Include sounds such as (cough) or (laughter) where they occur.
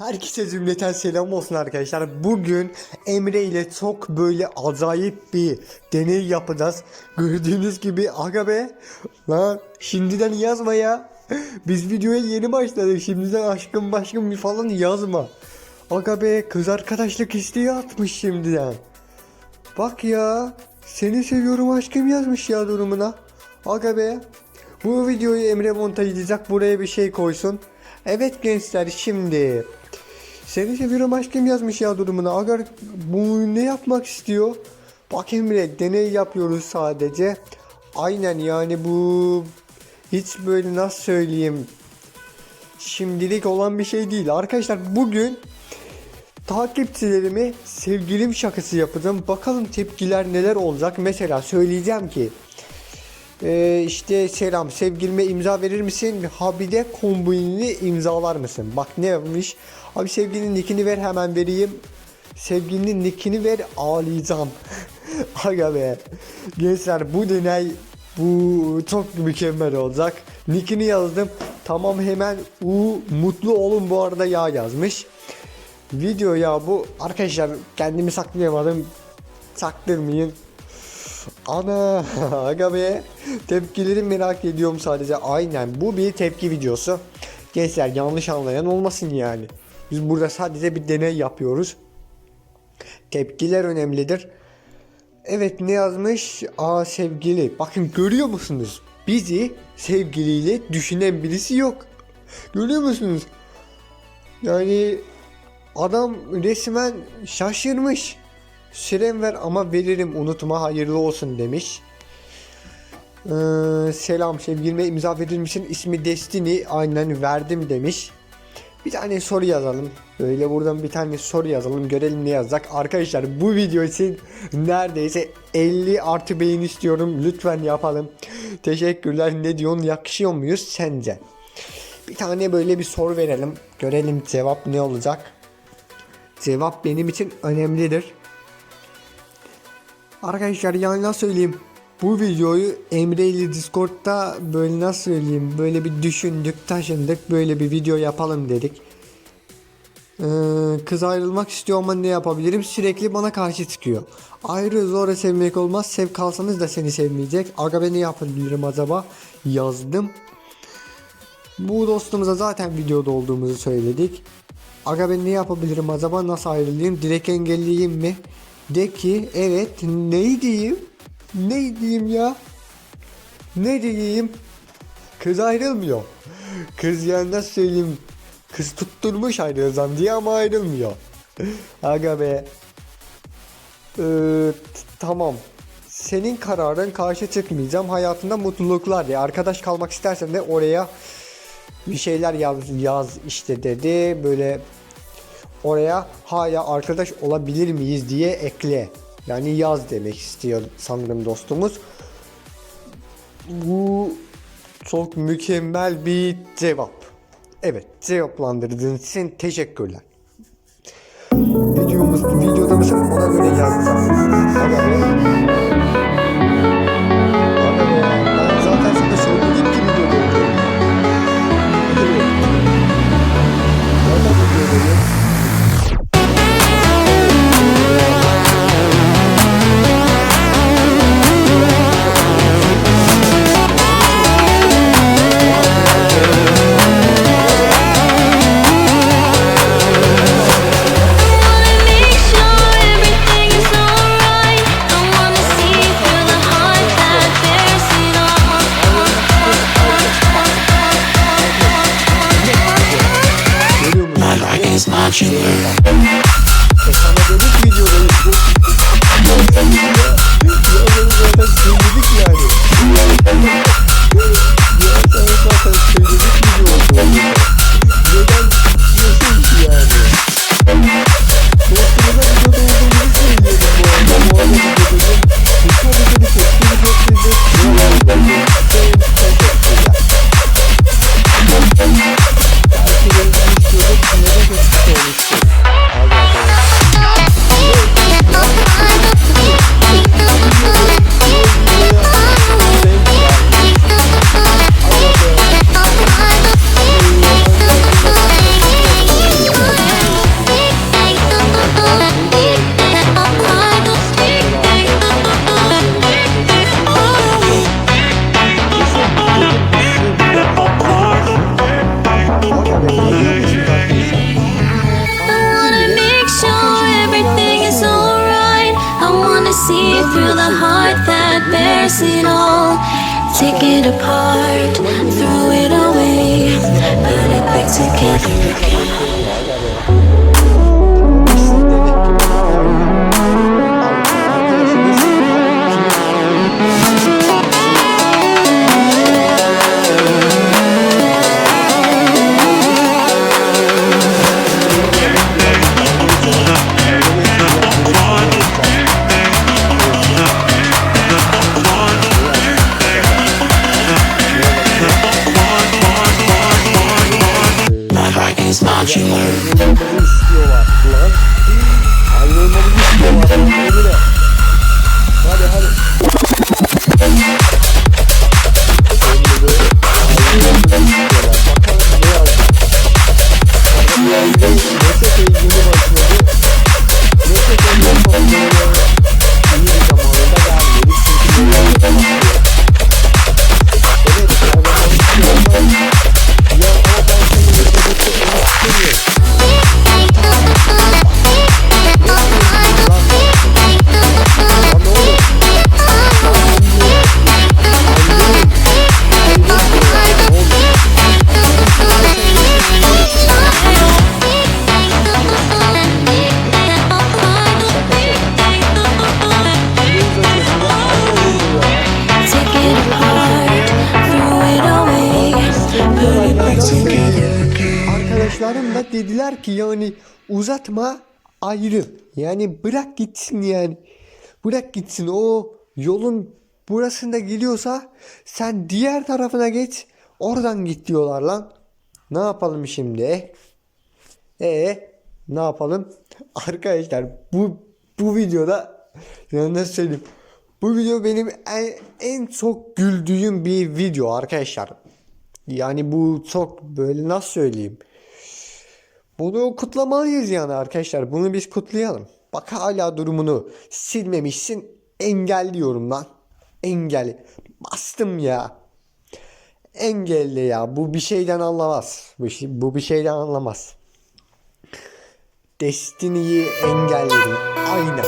Herkese cümleten selam olsun arkadaşlar. Bugün Emre ile çok böyle acayip bir deney yapacağız. Gördüğünüz gibi aga be. Lan şimdiden yazma ya. Biz videoya yeni başladık. Şimdiden aşkım başkım falan yazma. Aga be kız arkadaşlık isteği atmış şimdiden. Bak ya. Seni seviyorum aşkım yazmış ya durumuna. Aga be. Bu videoyu Emre montaj edecek. Buraya bir şey koysun. Evet gençler şimdi. Seni seviyorum aşkım yazmış ya durumuna. Agar bu ne yapmak istiyor? Bak Emre deney yapıyoruz sadece. Aynen yani bu hiç böyle nasıl söyleyeyim şimdilik olan bir şey değil. Arkadaşlar bugün takipçilerime sevgilim şakası yapacağım. Bakalım tepkiler neler olacak. Mesela söyleyeceğim ki ee, işte selam sevgilime imza verir misin? Habide kombinini imzalar mısın? Bak ne yapmış? Abi sevgilinin nickini ver hemen vereyim. Sevgilinin nickini ver ağlayacağım. (laughs) Aga be. Gençler bu deney bu çok mükemmel olacak. Nickini yazdım. Tamam hemen U mutlu olun bu arada ya yazmış. Video ya bu arkadaşlar kendimi saklayamadım. Saktırmayın. Ana (laughs) aga be. Tepkileri merak ediyorum sadece. Aynen bu bir tepki videosu. Gençler yanlış anlayan olmasın yani. Biz burada sadece bir deney yapıyoruz. Tepkiler önemlidir. Evet ne yazmış? Aa sevgili. Bakın görüyor musunuz? Bizi sevgiliyle düşünen birisi yok. Görüyor musunuz? Yani adam resmen şaşırmış Sürem ver ama veririm unutma hayırlı olsun demiş. Ee, selam sevgilime imza verir misin? İsmi Destiny aynen verdim demiş. Bir tane soru yazalım. Böyle buradan bir tane soru yazalım. Görelim ne yazacak. Arkadaşlar bu video için neredeyse 50 artı beğeni istiyorum. Lütfen yapalım. Teşekkürler. Ne diyorsun? Yakışıyor muyuz sence? Bir tane böyle bir soru verelim. Görelim cevap ne olacak. Cevap benim için önemlidir. Arkadaşlar yani nasıl söyleyeyim bu videoyu Emre ile Discord'da böyle nasıl söyleyeyim böyle bir düşündük taşındık böyle bir video yapalım dedik. Ee, kız ayrılmak istiyor ama ne yapabilirim sürekli bana karşı çıkıyor. Ayrı zora sevmek olmaz sev kalsanız da seni sevmeyecek. Aga ben ne yapabilirim acaba yazdım. Bu dostumuza zaten videoda olduğumuzu söyledik. Aga ben ne yapabilirim acaba nasıl ayrılayım direkt engelleyeyim mi? De ki evet ne diyeyim? Ne diyeyim ya? Ne diyeyim? Kız ayrılmıyor. Kız yani nasıl söyleyeyim? Kız tutturmuş ayrılacağım diye ama ayrılmıyor. Aga be. Ee, tamam. Senin kararın karşı çıkmayacağım. Hayatında mutluluklar diye. Arkadaş kalmak istersen de oraya bir şeyler yaz, yaz işte dedi. Böyle oraya hala arkadaş olabilir miyiz diye ekle. Yani yaz demek istiyor sanırım dostumuz. Bu çok mükemmel bir cevap. Evet cevaplandırdığın için teşekkürler. Videomuz, videoda mısın ona göre. Aga be. killer. It all. Take it apart, throw it away, put it back together again. imaginary. Arkadaşlarım da dediler ki yani uzatma ayrıl. Yani bırak gitsin yani. Bırak gitsin o yolun burasında geliyorsa sen diğer tarafına geç oradan git diyorlar lan. Ne yapalım şimdi? E ne yapalım? (laughs) Arkadaşlar bu bu videoda ya nasıl söyleyeyim? Bu video benim en, en çok güldüğüm bir video arkadaşlar. Yani bu çok böyle nasıl söyleyeyim? Bunu kutlamalıyız yani arkadaşlar. Bunu biz kutlayalım. Bak hala durumunu silmemişsin. Engelliyorum lan. Engel. Bastım ya. Engelli ya. Bu bir şeyden anlamaz. Bu, şey- bu bir şeyden anlamaz. Destiny'yi engelledim. Aynen.